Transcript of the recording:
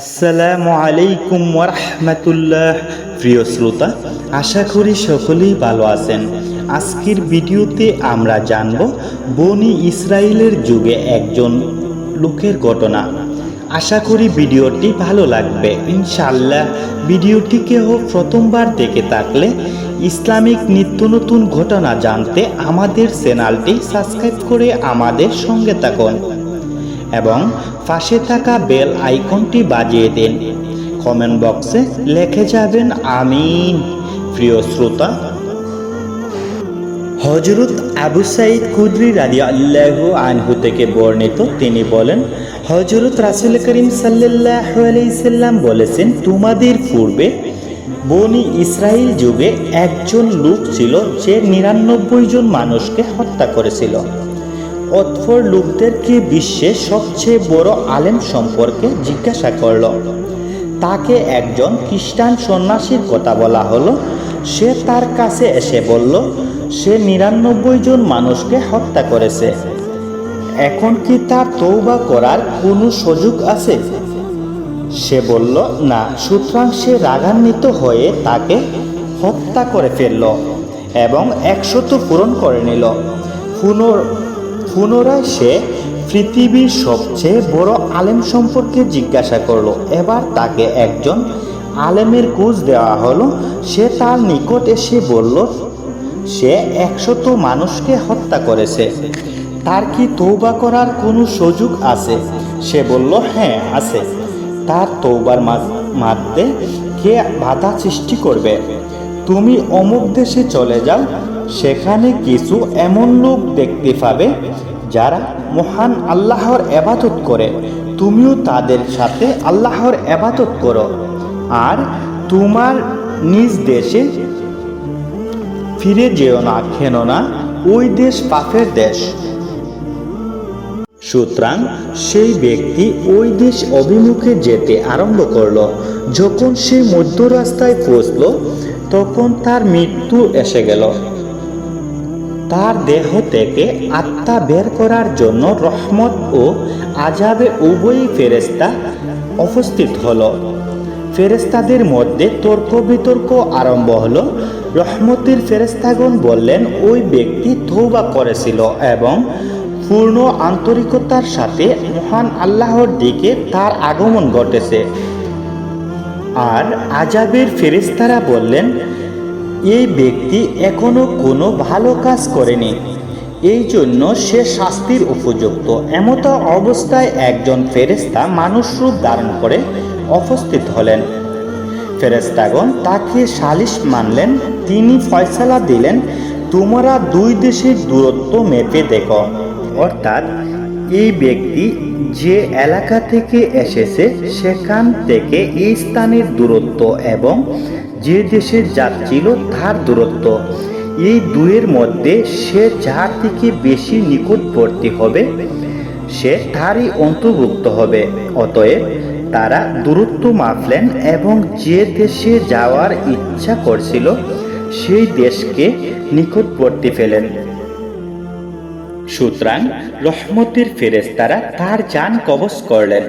আসসালামু আলাইকুম ওরহমতুল্লাহ প্রিয় শ্রোতা, আশা করি সকলেই ভালো আছেন। আজকের ভিডিওতে আমরা জানব বনি ইসরায়েলের যুগে একজন লোকের ঘটনা। আশা করি ভিডিওটি ভালো লাগবে। ইনশাআল্লাহ ভিডিওটি কেউ প্রথমবার দেখে থাকলে ইসলামিক নিত্য নতুন ঘটনা জানতে আমাদের চ্যানেলটি সাবস্ক্রাইব করে আমাদের সঙ্গে থাকুন। এবং পাশে থাকা বেল আইকনটি বাজিয়ে দিন। কমেন্ট বক্সে লিখে যাবেন, আমিন। প্রিয় শ্রোতা। হজরত আবু সাইদ কুদরি রাজি আল্লাহ আনহু থেকে বর্ণিত, তিনি বলেন হজরত রাসুল করিম সাল্লাহ আলাইসাল্লাম বলেছেন, তোমাদের পূর্বে বনি ইসরায়েল যুগে একজন লোক ছিল, যে নিরানব্বই জন মানুষকে হত্যা করেছিল। অতফর লোকদেরকে বিশ্বের সবচেয়ে বড় আলেম সম্পর্কে জিজ্ঞাসা করল। তাকে একজন খ্রিস্টান সন্ন্যাসীর কথা বলা হলো। সে তার কাছে এসে বলল, সে নিরানব্বই জন মানুষকে হত্যা করেছে। এখন কি তার তৌবা করার কোনো সুযোগ আছে? সে বলল, না, সুতরাং সে রাগান্বিত হয়ে তাকে হত্যা করে ফেলল এবং একশত পূরণ করে নিল। পুনর পুনরায় সে পৃথিবীর সবচেয়ে বড় আলেম সম্পর্কে জিজ্ঞাসা করল। এবার তাকে একজন আলেমের কুচ দেওয়া হলো। সে তার নিকট এসে বলল, সে একশত মানুষকে হত্যা করেছে। তার কি তৌবা করার কোনো সুযোগ আছে? সে বলল হ্যাঁ আছে। তার তৌবার মাধ্যমে কে বাধা সৃষ্টি করবে? তুমি অমুক দেশে চলে যাও। সেখানে কিছু এমন লোক দেখতে পাবে যারা মহান আল্লাহর এবাদত করে। তুমিও তাদের সাথে আল্লাহর এবাদত করো। আর তোমার নিজ দেশে ফিরে যেও না, কেননা ওই দেশ পাপের দেশ। সুতরাং সেই ব্যক্তি ওই দেশ অভিমুখে যেতে আরম্ভ করল। যখন সে মধ্য রাস্তায় পৌঁছল, তখন তার মৃত্যু এসে গেল। তার দেহ থেকে আত্মা বের করার জন্য রহমত ও আজাবে উভয়ই ফেরেস্তা উপস্থিত হল। ফেরেস্তাদের মধ্যে তর্ক বিতর্ক আরম্ভ হল। রহমতের ফেরেস্তাগণ বললেন, ওই ব্যক্তি তৌবা করেছিল এবং পূর্ণ আন্তরিকতার সাথে মহান আল্লাহর দিকে তার আগমন ঘটেছে। আর আজাবের ফেরেস্তারা বললেন এই ব্যক্তি এখনও কোনো ভালো কাজ করেনি। এই জন্য সে শাস্তির উপযুক্ত। এমত অবস্থায় একজন ফেরেস্তা মানুষ রূপ ধারণ করে উপস্থিত হলেন। ফেরেস্তাগণ তাকে সালিশ মানলেন, তিনি ফয়সালা দিলেন, তোমরা দুই দেশের দূরত্ব মেপে দেখো। অর্থাৎ এই ব্যক্তি যে এলাকা থেকে এসেছে, সেখান থেকে এই স্থানের দূরত্ব এবং যে দেশে যাচ্ছিল তার দূরত্ব। এই দুয়ের মধ্যে সে যার থেকে বেশি নিকটবর্তী হবে, সে তারই অন্তর্ভুক্ত হবে। অতএব তারা দূরত্ব মাপলেন এবং যে দেশে যাওয়ার ইচ্ছা করছিল, সেই দেশকে নিকটবর্তী ফেলেন। সুতরাং রহমতের ফেরেস্তারা তার যান কবচ করলেন।